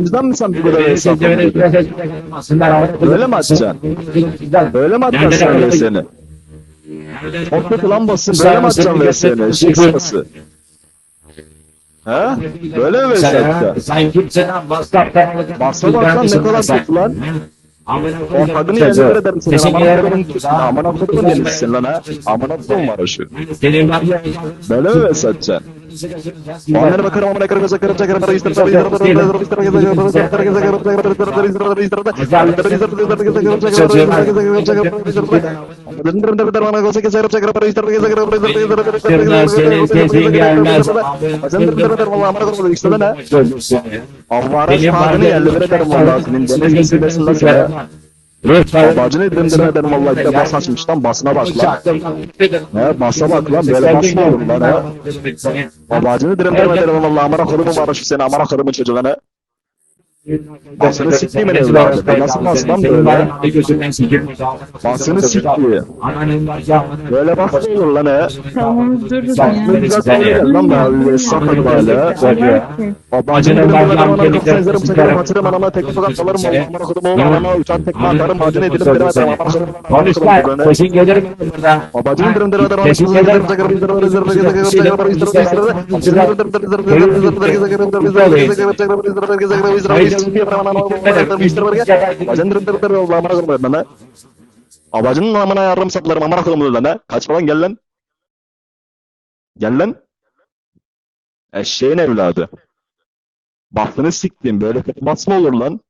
Bizden mi sen bu kadar hesap Öyle mi atacaksın? Öyle mi atacaksın VS'ni? Orta klan bassın böyle mi atacaksın VS'ni? Eşek sırası. He? Böyle mi VS atacaksın? Bassa baksan ne kadar kötü lan? Ortadını yerine göre derim sana. Aman akıllım demişsin lan ha. Aman akıllım var şu. Böyle mi VS? وانا بكره وانا بكره بذكر بذكر رئيس हमारा Evet. Babacını dindirme ben, benim Allah işte bas açmış lan basına bas lan. He basa bak lan böyle basmıyorum lan he. Babacını dindirme benim Allah'a amara kurumu barışı seni amara kurumu çocuğuna. Basını sikmemeniz lazım. Nasıl basmam böyle? Basını sikmiyor. Böyle basmıyor lan he. Tamam dur. Lan ben sakın böyle. Abacını ben yan gelikler. Sikerim atırım anama tekme fakat alırım. Amına kodum oğlum anama uçan tekme atarım. Bacını edilim bir adam. Konuşlar. Kesin gelirim burada. Abacını indirim bir adam. Kesin gelirim. Kesin gelirim. Abacının amına yardım saplarım amına koyayım lan ha. Kaçma lan gel lan. Gel lan. Eşeğin evladı. Bahtını siktim böyle basma olur lan.